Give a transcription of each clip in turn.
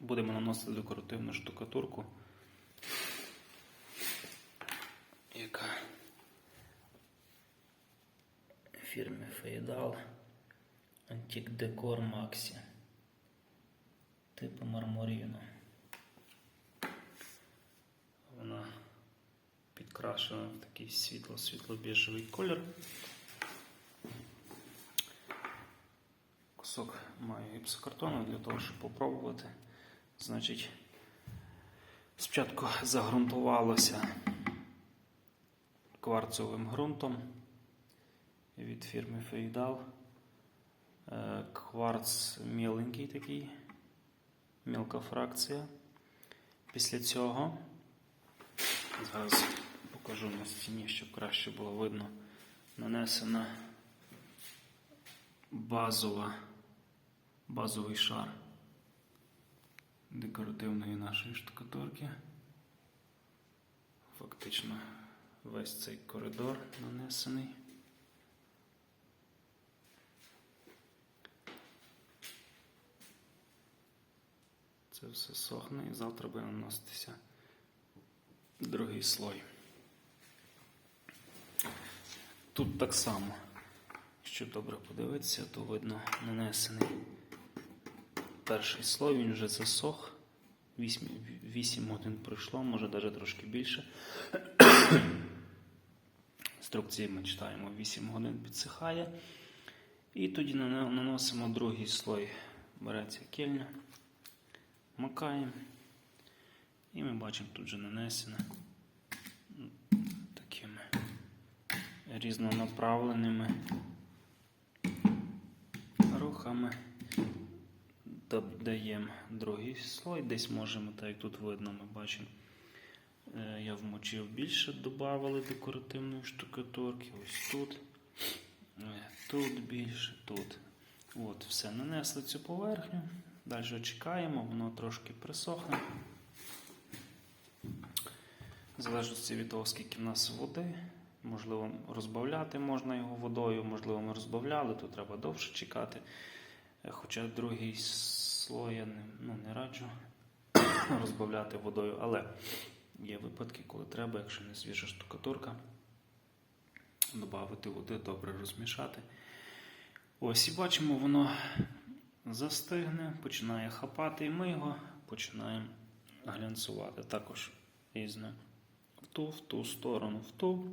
Будемо наносити декоративну штукатурку, яка фірми Фейдал Антик Декор Максі. Типу мармуріно. Вона підкрашена в такий світло-світло-біжевий колір. Кусок маю гіпсокартону для того, щоб попробувати. Значить, спочатку загрунтувалося кварцовим ґрунтом від фірми Фейдал. Е, Кварц міленький такий, мілка фракція. Після цього зараз покажу на стіні, щоб краще було видно. Нанесена базова, базовий шар декоративної нашої штукатурки. Фактично весь цей коридор нанесений. Це все сохне і завтра буде наноситися другий слой. Тут так само, якщо добре подивитися, то видно нанесений перший слой, він вже засох. 8, 8 годин пройшло, може навіть трошки більше. Інструкції ми читаємо 8 годин підсихає. І тоді наносимо другий слой. Береться кельня, макаємо. І ми бачимо тут вже нанесене такими різнонаправленими рухами. Додаємо другий слой, десь можемо, так як тут видно, ми бачимо. е, Я вмочив більше, додавали декоративної штукатурки. Ось тут. е, Тут більше, тут. От, все, нанесли цю поверхню. Далі чекаємо, воно трошки присохне. В залежності від того, скільки в нас води. Можливо, розбавляти можна його водою, можливо, ми розбавляли, то треба довше чекати. Хоча другий слой я не, ну, не раджу розбавляти водою, але є випадки, коли треба, якщо не свіжа штукатурка, додати води, добре розмішати. Ось і бачимо, воно застигне, починає хапати, і ми його починаємо глянцювати. Також різне в ту, в ту сторону, в ту.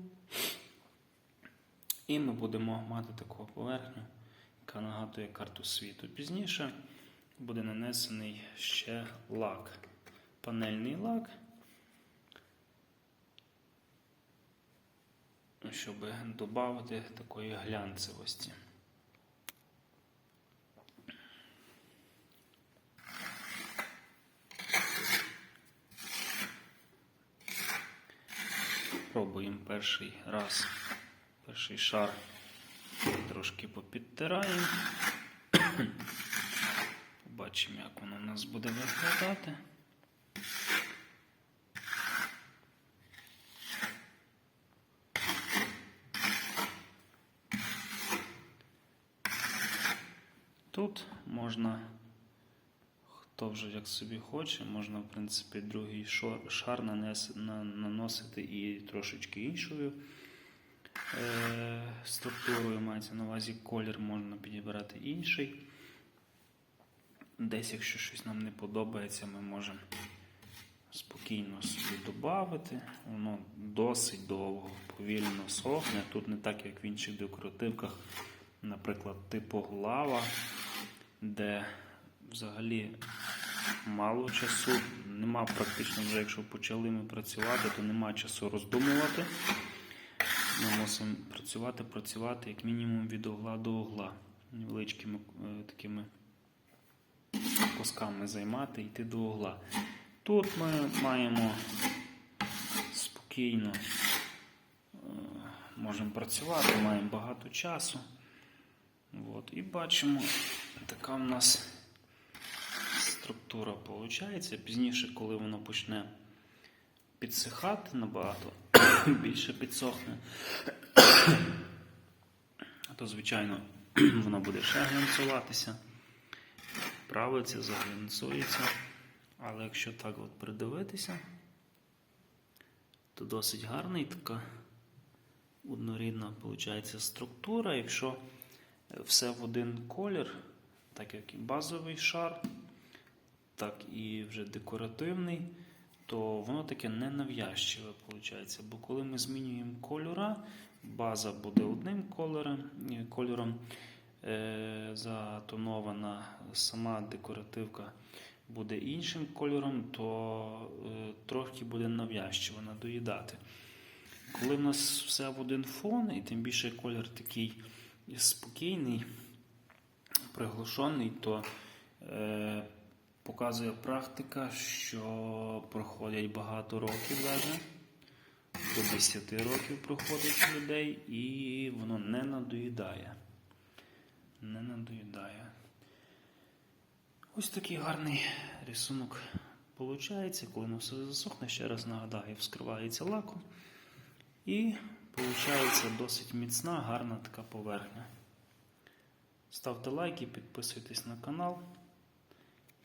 І ми будемо мати таку поверхню, яка нагадує карту світу. Пізніше буде нанесений ще лак, панельний лак, щоб додати такої глянцевості. Пробуємо перший раз, перший шар трошки попідтираємо. Побачимо, як воно у нас буде виглядати. Тут можна, хто вже як собі хоче, можна, в принципі, другий шар наносити і трошечки іншою структурою, мається на увазі колір можна підібрати інший. Десь, якщо щось нам не подобається, ми можемо спокійно собі додати. Воно досить довго, повільно сохне. Тут не так, як в інших декоративках, наприклад, типу глава, де взагалі мало часу, нема практично вже, якщо почали ми працювати, то нема часу роздумувати. Ми мусимо працювати, працювати як мінімум від угла до угла. Невеличкими е, такими кусками займати, йти до угла. Тут ми маємо спокійно е, можемо працювати, маємо багато часу. От, і бачимо, така в нас структура виходить. Пізніше, коли воно почне підсихати набагато, більше підсохне, то, звичайно, воно буде ще глянцюватися, правиться, заглянцується. Але якщо так от придивитися, то досить гарна і така однорідна виходить структура. Якщо все в один колір, так як і базовий шар, так і вже декоративний, то воно таке ненав'язчиве виходить. Бо коли ми змінюємо кольора, база буде одним кольором, е, кольором е, затонована, сама декоративка буде іншим кольором, то е, трохи буде нав'язчиво надоїдати. Коли в нас все в один фон, і тим більше колір такий спокійний, приглушений, то е, показує практика, що проходять багато років навіть. До 10 років проходить людей, і воно не надоїдає. Не надоїдає. Ось такий гарний рисунок виходить, коли воно все засохне, ще раз нагадаю, вскривається лаком. І виходить досить міцна, гарна така поверхня. Ставте лайки, підписуйтесь на канал